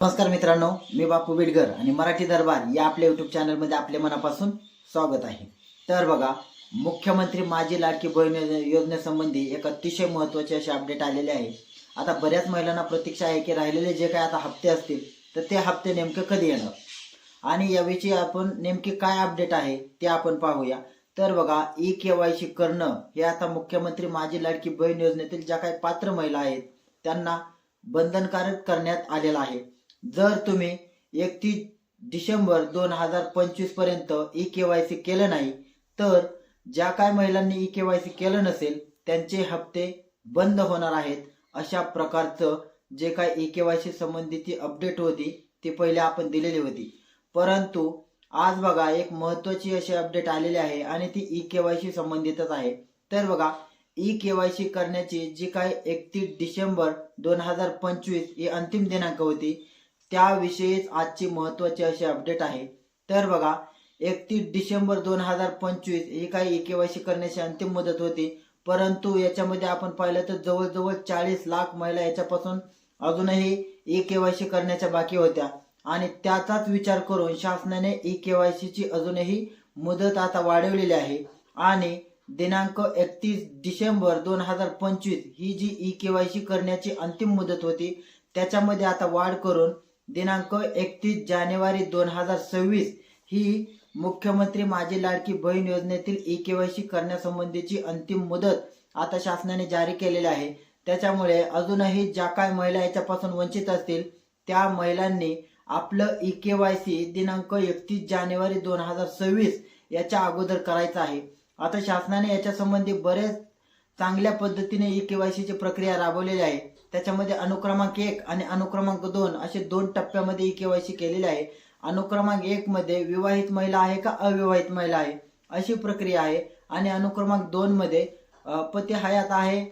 नमस्कार मित्रांनो मी बापू बिडगर आणि मराठी दरबार या आपल्या युट्यूब चॅनलमध्ये आपल्या मनापासून स्वागत आहे. तर बघा मुख्यमंत्री माझी लाडकी बहीण योजनेसंबंधी एक अतिशय महत्त्वाचे असे अपडेट आलेले आहे. आता बऱ्याच महिलांना प्रतीक्षा आहे की राहिलेले जे काय आता हप्ते असतील तर ते हप्ते नेमके कधी येणार? आणि याविषयी आपण नेमके काय अपडेट आहे ते आपण पाहूया. तर बघा ई के वाय सी करणं हे आता मुख्यमंत्री माझी लाडकी बहीण योजनेतील ज्या काही पात्र महिला आहेत त्यांना बंधनकारक करण्यात आलेलं आहे. जर तुम्ही एकतीस डिसेंबर दोन हजार पंचवीसपर्यंत ई के वाय सी केलं नाही तर ज्या काय महिलांनी ई के वाय सी केलं नसेल त्यांचे हप्ते बंद होणार आहेत. अशा प्रकारचं जे काय ई के वाय सी संबंधीची अपडेट होती ती पहिले आपण दिलेली होती. परंतु आज बघा एक महत्वाची अशी अपडेट आलेली आहे आणि ती ई के वाय सी संबंधितच आहे. तर बघा ई के वाय सी करण्याची जी काय एकतीस डिसेंबर दोन हजार पंचवीस ही अंतिम दिनांक होती त्याविषयीच आजची महत्वाची अशी अपडेट आहे. तर बघा एकतीस डिसेंबर दोन हजार पंचवीस ही काही ई करण्याची अंतिम मुदत होती. परंतु याच्यामध्ये आपण पाहिलं तर जवळजवळ चाळीस लाख महिला याच्यापासून अजूनही ई केवायसी करण्याच्या बाकी होत्या. आणि त्याचाच विचार करून शासनाने ई केवायसीची अजूनही मुदत आता वाढवलेली आहे. आणि दिनांक एकतीस डिसेंबर दोन हजार पंचवीस ही जी ई केवायसी करण्याची अंतिम मुदत होती त्याच्यामध्ये आता वाढ करून दिनांक एकतीस जानेवारी दोन हजार सव्वीस ही मुख्यमंत्री माझी लाडकी बहीण योजनेतील ई केवायसी करण्यासंबंधीची अंतिम मुदत आता शासनाने जारी केलेली आहे. त्याच्यामुळे अजूनही ज्या काय महिला याच्यापासून वंचित असतील त्या महिलांनी आपलं ई के वाय सी दिनांक एकतीस जानेवारी दोन हजार सव्वीस याच्या अगोदर करायचं आहे. आता शासनाने याच्या संबंधी बरेच चांगल्या पद्धतीने ई के वाय सीची प्रक्रिया राबवलेली आहे. त्याच्यामध्ये अनुक्रमांक एक आणि अनुक्रमांक दोन असे दोन टप्प्यामध्ये ई केवायसी केलेली आहे. अनुक्रमांक एक मध्ये विवाहित महिला आहे का अविवाहित महिला आहे? अशी प्रक्रिया आहे. आणि अनुक्रमांक दोन मध्ये पती हयात आहे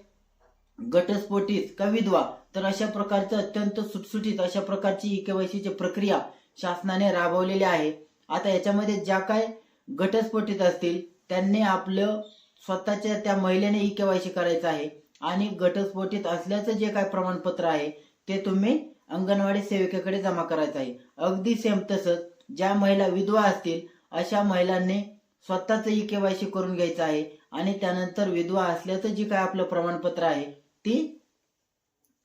घटस्फोटीत का विधवा? तर अशा प्रकारचं अत्यंत सुटसुटीत अशा प्रकारची ई केवायसीची प्रक्रिया शासनाने राबवलेली आहे. आता याच्यामध्ये ज्या काय घटस्फोटीत असतील त्यांनी आपलं स्वतःच्या त्या महिलेने ई केवायसी करायचं आहे. आणि घटस्फोटीत असल्याचं जे काय प्रमाणपत्र आहे ते तुम्ही अंगणवाडी सेविकेकडे जमा करायचं आहे. अगदी सेम तसंच ज्या महिला विधवा असतील अशा महिलांनी स्वतःच ई केवायसी करून घ्यायचं आहे आणि त्यानंतर विधवा असल्याचं जे काय आपलं प्रमाणपत्र आहे ती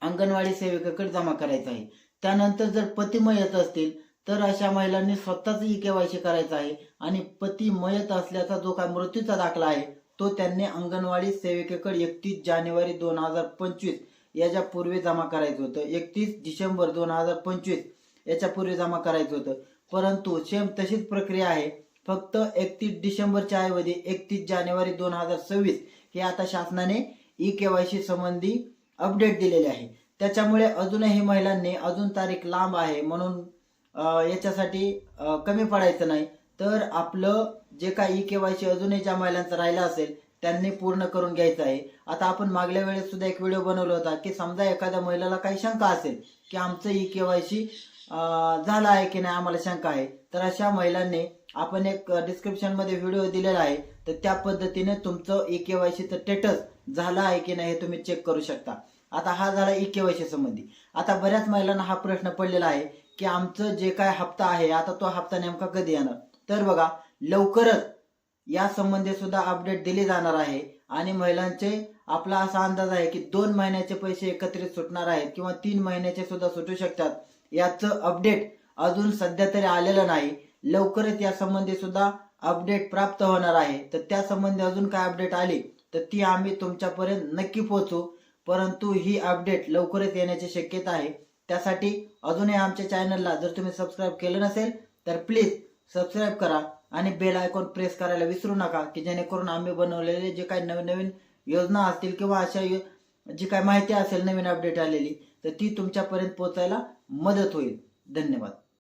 अंगणवाडी सेविकेकडे जमा करायचं आहे. त्यानंतर जर पती मयत असतील तर अशा महिलांनी स्वतःच ई केवायसी करायचं आहे आणि पती मयत असल्याचा जो काय मृत्यूचा दाखला आहे तो त्यांनी अंगणवाडी सेविकेकडे एकतीस जानेवारी दोन हजार पंचवीस याच्या पूर्वी जमा करायचं होतं. एकतीस डिसेंबर दोन हजार पंचवीस याच्या पूर्वी जमा करायचं होतं. परंतु सेम तशीच प्रक्रिया आहे. फक्त एकतीस डिसेंबरच्या ऐवजी एकतीस जानेवारी दोन हजार सव्वीस हे आता शासनाने ई केवायसी संबंधी अपडेट दिलेले आहे. त्याच्यामुळे अजूनही महिलांनी अजून तारीख लांब आहे म्हणून याच्यासाठी कमी पडायचं नाही. तर आपलं जे काही ई केवायसी अजूनही ज्या महिलांचं राहिलं असेल त्यांनी पूर्ण करून घ्यायचं आहे. आता आपण मागल्या वेळेस सुद्धा एक व्हिडिओ बनवला होता की समजा एखाद्या महिलाला काही शंका असेल की आमचं ई केवायसी झालं आहे की नाही आम्हाला शंका आहे तर अशा महिलांनी आपण एक डिस्क्रिप्शनमध्ये व्हिडिओ दिलेला आहे तर त्या पद्धतीने तुमचं ई केवायसीचं स्टेटस झालं आहे की नाही हे तुम्ही चेक करू शकता. आता हा झाला ई केवायसी संबंधी. आता बऱ्याच महिलांना हा प्रश्न पडलेला आहे की आमचं जे काय हप्ता आहे आता तो हप्ता नेमका कधी येणार? तर बघा लवकरच या संबंधी सुद्धा अपडेट दिले जाणार आहे. आणि महिलांचे आपला असा अंदाज आहे की दोन महिन्याचे पैसे एकत्रित सुटणार आहेत किंवा तीन महिन्याचे सुद्धा सुटू शकतात. याचं अपडेट अजून सध्या तरी आलेलं नाही. लवकरच या संबंधी सुद्धा अपडेट प्राप्त होणार आहे. तर त्या संबंधी अजून काय अपडेट आली तर ती आम्ही तुमच्यापर्यंत नक्की पोहोचू. परंतु ही अपडेट लवकरच येण्याची शक्यता आहे. त्यासाठी अजूनही आमच्या चॅनलला जर तुम्ही सबस्क्राईब केलं नसेल तर प्लीज सबस्क्राईब करा आणि बेल आयकॉन प्रेस करायला विसरू नका की जेणेकरून आम्ही बनवलेले जे काही नवीन नवीन योजना असतील किंवा अशा जी काही माहिती असेल नवीन अपडेट आलेली तर ती तुमच्यापर्यंत पोहोचायला मदत होईल. धन्यवाद.